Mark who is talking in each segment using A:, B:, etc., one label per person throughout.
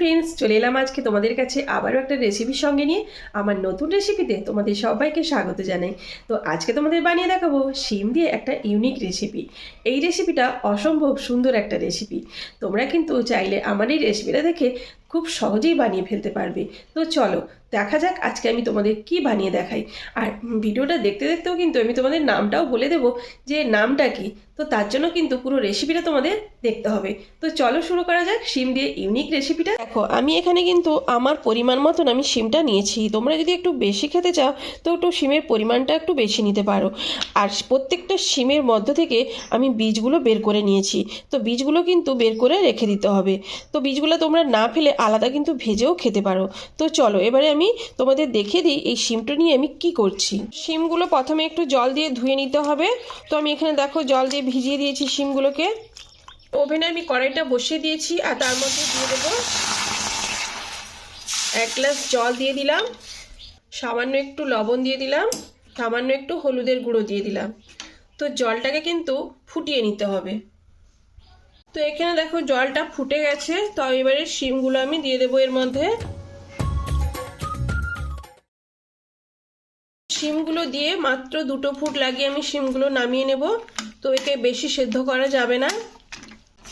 A: Friends চলে এলাম আজকে তোমাদের কাছে আবারও একটা রেসিপির সঙ্গে নিয়ে আমার নতুন রেসিপিতে তোমাদের সবাইকে স্বাগত জানাই। তো আজকে তোমাদের বানিয়ে দেখাবো শিম দিয়ে একটা ইউনিক রেসিপি এই রেসিপিটা অসম্ভব সুন্দর একটা রেসিপি তোমরা কিন্তু চাইলে আমার এই রেসিপিটা দেখে খুব সহজেই বানিয়ে ফেলতে পারবে। তো চলো, দেখা যাক আজকে আমি তোমাদের কি বানিয়ে দেখাই। আর ভিডিওটা দেখতে দেখতেও কিন্তু আমি তোমাদের নামটাও বলে দেবো যে নামটা কি। তো তার জন্য কিন্তু পুরো রেসিপিটা তোমাদের দেখতে হবে। তো চলো শুরু করা যাক শিম দিয়ে ইউনিক রেসিপিটা দেখো, আমি এখানে কিন্তু আমার পরিমাণ মতন আমি শিমটা নিয়েছি। তোমরা যদি একটু বেশি খেতে চাও, তো একটু শিমের পরিমাণটা একটু বেশি নিতে পারো। আর প্রত্যেকটা শিমের মধ্য থেকে আমি বীজগুলো বের করে নিয়েছি। তো বীজগুলো কিন্তু বের করে রেখে দিতে হবে। তো বীজগুলো তোমরা না ফেলে আলাদা কিন্তু ভেজেও খেতে পারো। তো চলো, এবারে আমি তোমাদের দেখে দিই এই শিমটা নিয়ে আমি কি করছি। শিমগুলো প্রথমে একটু জল দিয়ে ধুয়ে নিতে হবে। তো আমি এখানে দেখো জল দিয়ে ভিজিয়ে দিয়েছি শিমগুলোকে। ওভেনে আমি কড়াইটা বসিয়ে দিয়েছি আর তার মধ্যে দিয়ে দেবো এক গ্লাস জল দিয়ে দিলাম। সামান্য একটু লবণ দিয়ে দিলাম। সামান্য একটু হলুদের গুঁড়ো দিয়ে দিলাম। তো জলটাকে কিন্তু ফুটিয়ে নিতে হবে। তো এখানে দেখো জলটা ফুটে গেছে, তো এবারে শিমগুলো আমি দিয়ে দেবো এর মধ্যে। শিমগুলো দিয়ে মাত্র দুটো ফুট লাগিয়ে আমি শিমগুলো নামিয়ে নেব, তো একে বেশি সেদ্ধ করা যাবে না।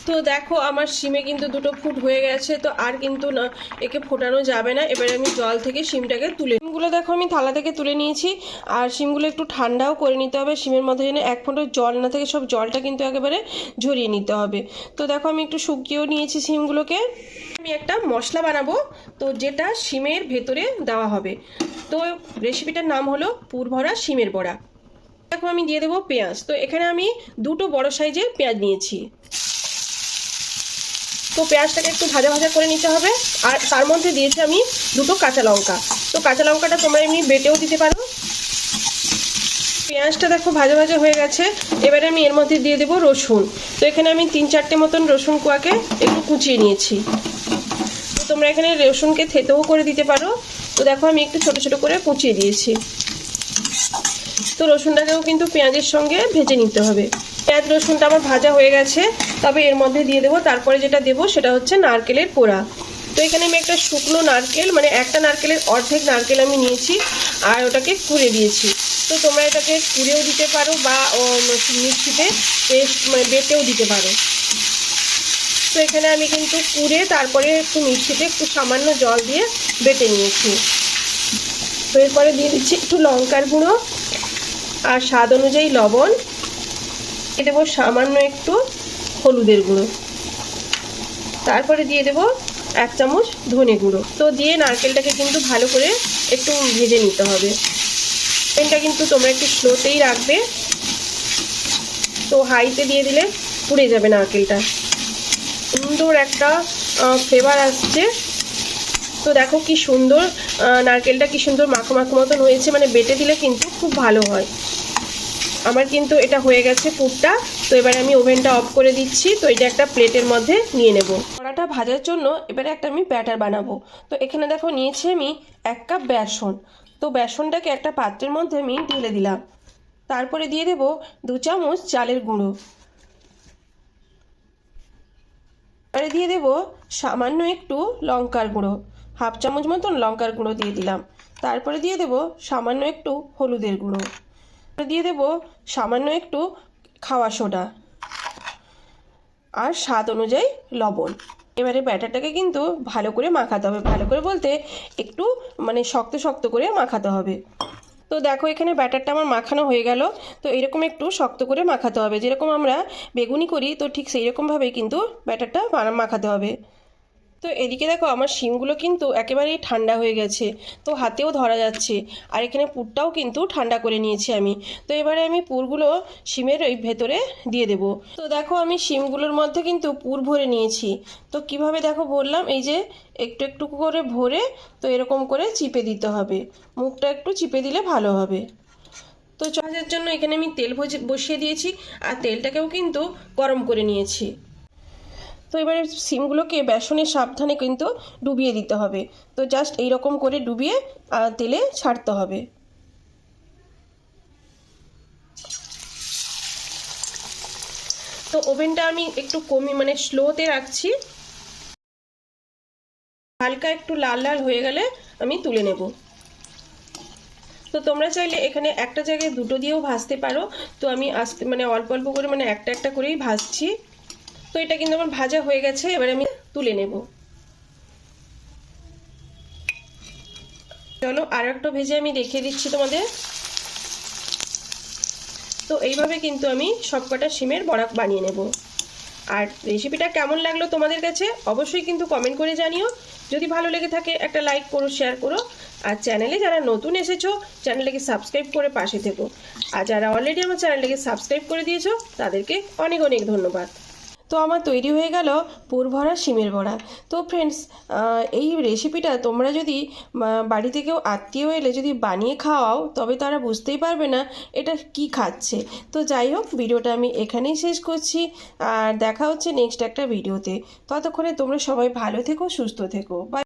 A: তো দেখো, আমার শিমে কিন্তু দুটো ফুট হয়ে গেছে, তো আর কিন্তু না, একে ফোটানো যাবে না। এবারে আমি জল থেকে শিমটাকে তুলে শিমগুলো দেখো, আমি থালা থেকে তুলে নিয়েছি। আর শিমগুলো একটু ঠান্ডাও করে নিতে হবে শিমের মধ্যে যেন এক ফোঁটা জল না থাকে, সব জলটা কিন্তু একেবারে ঝরিয়ে নিতে হবে। তো দেখো, আমি একটু শুকিয়েও নিয়েছি শিমগুলোকে আমি একটা মশলা বানাবো, তো যেটা শিমের ভেতরে দেওয়া হবে। তো রেসিপিটার নাম হলো পুরভরা শিমের বড়া। দেখো, আমি দিয়ে দেবো পেঁয়াজ। তো এখানে আমি দুটো বড় সাইজের পেঁয়াজ নিয়েছি। তো পেঁয়াজটাকে একটু ভাজা ভাজা করে নিতে হবে। আর তার মধ্যে দিয়েছি আমি দুটো কাঁচা লঙ্কা। তো কাঁচা লঙ্কাটা তোমরা এমনি বেটেও দিতে পারো। পেঁয়াজটা দেখো ভাজা ভাজা হয়ে গেছে। এবারে আমি এর মধ্যে দিয়ে দেবো রসুন। তো এখানে আমি তিন চারটে মতন রসুন কুয়াকে একটু কুচিয়ে নিয়েছি। তো তোমরা এখানে রসুনকে থেতেও করে দিতে পারো। তো দেখো আমি একটু ছোট ছোট করে কুচিয়ে দিয়েছি। তো রসুনটাকেও কিন্তু পেঁয়াজের সঙ্গে ভেজে নিতে হবে। পেঁয়াজ রসুনটা আমার ভাজা হয়ে গেছে, তবে এর মধ্যে দিয়ে দেবো। তারপরে যেটা দেবো সেটা হচ্ছে নারকেলের পোড়া। তো এখানে আমি একটা শুকনো নারকেল মানে একটা নারকেলের অর্ধেক নারকেল আমি নিয়েছি আর ওটাকে কুড়ে দিয়েছি। তো তোমরা এটাকে কুড়েও দিতে পারো বা মিক্সিতে পেস্ট মানে বেটেও দিতে পারো। তো এখানে আমি কিন্তু কুড়ে, তারপরে একটু মিক্সিতে একটু সামান্য জল দিয়ে বেটে নিয়েছি। তো এরপরে দিয়ে দিচ্ছি একটু লঙ্কার গুঁড়ো আর স্বাদ অনুযায়ী লবণ। দিয়ে দেবো সামান্য একটু হলুদের গুঁড়ো। তারপরে দিয়ে দেবো এক চামচ ধনে গুঁড়ো। তো দিয়ে নারকেলটাকে কিন্তু ভালো করে একটু ভেজে নিতে হবে। এটা কিন্তু তোমরা একটু স্লোতেই রাখবে। তো হাইতে দিয়ে দিলে পুড়ে যাবে নারকেলটা। সুন্দর একটা ফ্লেভার আসছে। তো দেখো কি সুন্দর নারকেলটা কি সুন্দর মাখো মাখো মতন হয়েছে। মানে বেটে দিলে কিন্তু খুব ভালো হয়। আমার কিন্তু এটা হয়ে গেছে পুরটা। তো এবারে আমি ওভেনটা অফ করে দিচ্ছি। তো এটা একটা প্লেটের মধ্যে নিয়ে নেব। কড়াটা ভাজার জন্য এবারে একটা আমি ব্যাটার বানাবো। তো এখানে দেখো নিয়েছি আমি এক কাপ বেসন। তো বেসনটাকে একটা পাত্রের মধ্যে আমি ঢেলে দিলাম। তারপরে দিয়ে দেব দু চামচ চালের গুঁড়ো। এবারে দিয়ে দেব সামান্য একটু লঙ্কার গুঁড়ো। হাফ চামচ মতন লঙ্কার গুঁড়ো দিয়ে দিলাম। তারপরে দিয়ে দেব সামান্য একটু হলুদের গুঁড়ো। দিয়ে দেব সামান্য একটু খাওয়া সোডা আর স্বাদ অনুযায়ী লবণ। এবারে ব্যাটারটাকে কিন্তু ভালো করে মাখাতে হবে। ভালো করে বলতে একটু মানে শক্ত শক্ত করে মাখাতে হবে। তো দেখো এখানে ব্যাটারটা আমার মাখানো হয়ে গেল। তো এরকম একটু শক্ত করে মাখাতে হবে। যেরকম আমরা বেগুনি করি, তো ঠিক সেই রকমভাবেই কিন্তু ব্যাটারটা মাখাতে হবে। তো এদিকে দেখো আমার শিমগুলো কিন্তু একেবারেই ঠান্ডা হয়ে গেছে। তো হাতেও ধরা যাচ্ছে। আর এখানে পুরটাও কিন্তু ঠান্ডা করে নিয়েছি আমি। তো এবারে আমি পুরগুলো শিমের ওই ভেতরে দিয়ে দেব। তো দেখো আমি শিমগুলোর মধ্যে কিন্তু পুর ভরে নিয়েছি। তো কীভাবে দেখো বললাম, এই যে একটু একটু করে ভরে তো এরকম করে চিপে দিতে হবে। মুখটা একটু চিপে দিলে ভালো হবে। তো চাষের জন্য এখানে আমি তেল বসিয়ে দিয়েছি। আর তেলটাকেও কিন্তু গরম করে নিয়েছি। তো এবারে সিমগুলোকে বেসনের সাবধানে কিন্তু ডুবিয়ে দিতে হবে। তো জাস্ট এই রকম করে ডুবিয়ে তেলে ছাড়তে হবে। তো ওভেনটা আমি একটু কমি মানে স্লোতে রাখছি। হালকা একটু লাল লাল হয়ে গেলে আমি তুলে নেব। তো তোমরা চাইলে এখানে একটা জায়গায় দুটো দিয়েও ভাজতে পারো। তো আমি আস্তে মানে অল্প অল্প করে মানে একটা একটা করেই ভাজছি। তো এটা কিন্তু আমার ভাজা হয়ে গেছে, এবার আমি তুলে নেব। চলো আর একটা ভেজে আমি দেখিয়ে দিচ্ছি তোমাদের। তো এইভাবে কিন্তু আমি সবকটা সিমের বড়া বানিয়ে নেব। আর রেসিপিটা কেমন লাগল তোমাদের কাছে অবশ্যই কিন্তু কমেন্ট করে জানিও। যদি ভালো লেগে থাকে, একটা লাইক করো শেয়ার করো। আর চ্যানেলে যারা নতুন এসেছ চ্যানেলটাকে সাবস্ক্রাইব করে পাশে থেকো। আর যারা অলরেডি আমার চ্যানেলটাকে সাবস্ক্রাইব করে দিয়েছ, তাদেরকে অনেক অনেক ধন্যবাদ। তো আমার তৈরি হয়ে গেল পুর ভরা শিমের বড়া। তো ফ্রেন্ডস এই রেসিপিটা তোমরা যদি বাড়িতে কেউ আত্মীয় এলে যদি বানিয়ে খাওয়াও, তবে তারা বুঝতেই পারবে না এটা কি খাচ্ছে। তো যাই হোক, ভিডিওটা আমি এখানেই শেষ করছি। আর দেখা হচ্ছে নেক্সট একটা ভিডিওতে। ততক্ষণে তোমরা সবাই ভালো থেকো, সুস্থ থেকো। বাই